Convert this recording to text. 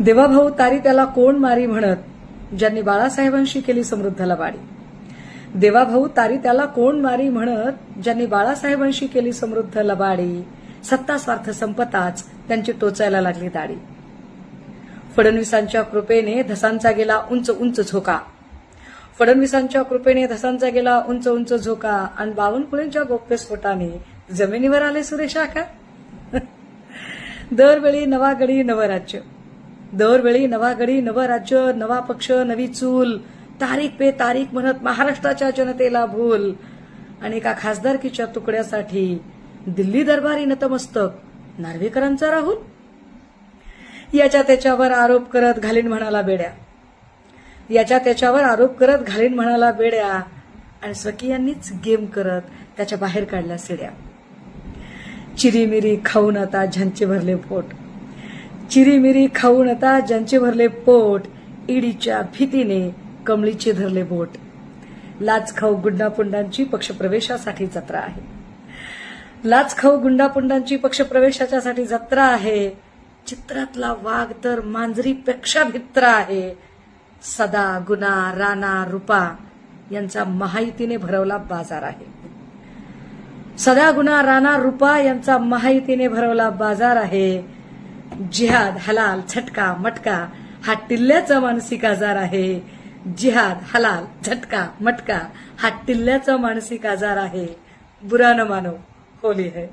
देवाभाऊ तारी त्याला कोण मारी म्हणत? ज्यांनी बाळासाहेबांशी केली समृद्ध लबाडी देवाभाऊ तारी त्याला कोण मारी म्हणत? ज्यांनी बाळासाहेबांशी केली समृद्ध लबाडी सत्ता स्वार्थ संपताच त्यांची टोचायला लागली दाढी. फडणवीसांच्या कृपेने धसांचा गेला उंच उंच झोका. फडणवीसांच्या कृपेने धसांचा गेला उंच उंच झोका. आणि बावनकुळेंच्या गोप्यस्फोटाने जमिनीवर आले सुरेश आका. दरवेळी नवा गडी नवं दरवेळी नवा गडी नवं राज्य नवा पक्ष नवी चूल. तारीख पे तारीख म्हणत महाराष्ट्राच्या जनतेला भूल. आणि एका खासदारकीच्या तुकड्यासाठी दिल्ली दरबारी नतमस्तक. नार्वेकरांचा राहुल? याच्या त्याच्यावर आरोप करत घालीन म्हणाला बेड्या. याच्या त्याच्यावर आरोप करत घालीन म्हणाला बेड्या. आणि स्वकीयांनीच गेम करत त्याच्या बाहेर काढल्या सिड्या. चिरीमिरी खाऊन आता झांचे भरले पोट. चिरीमिरी खाऊन आता ज्यांचे भरले पोट ईडीच्या भीतीने कमळीचे धरले बोट. लाच खाऊ गुंडापुंडांची पक्षप्रवेशासाठी जत्रा आहे. लाच खाऊ गुंडापुंडांची पक्षप्रवेशाच्यासाठी जत्रा आहे. चित्रातला वाघ तर मांजरीपेक्षा भित्र आहे. सदा गुना राणा रुपा यांचा महायुतीने भरवला बाजार आहे. सदा गुना राणा रुपा यांचा महायुतीने भरवला बाजार आहे. जिहाद हलाल छटका मटका हा टिल्ल्याचा मानसिक आजार आहे. जिहाद हलाल झटका मटका हा टिल्ल्याचा मानसिक आजार आहे. बुरा न मानो होली है.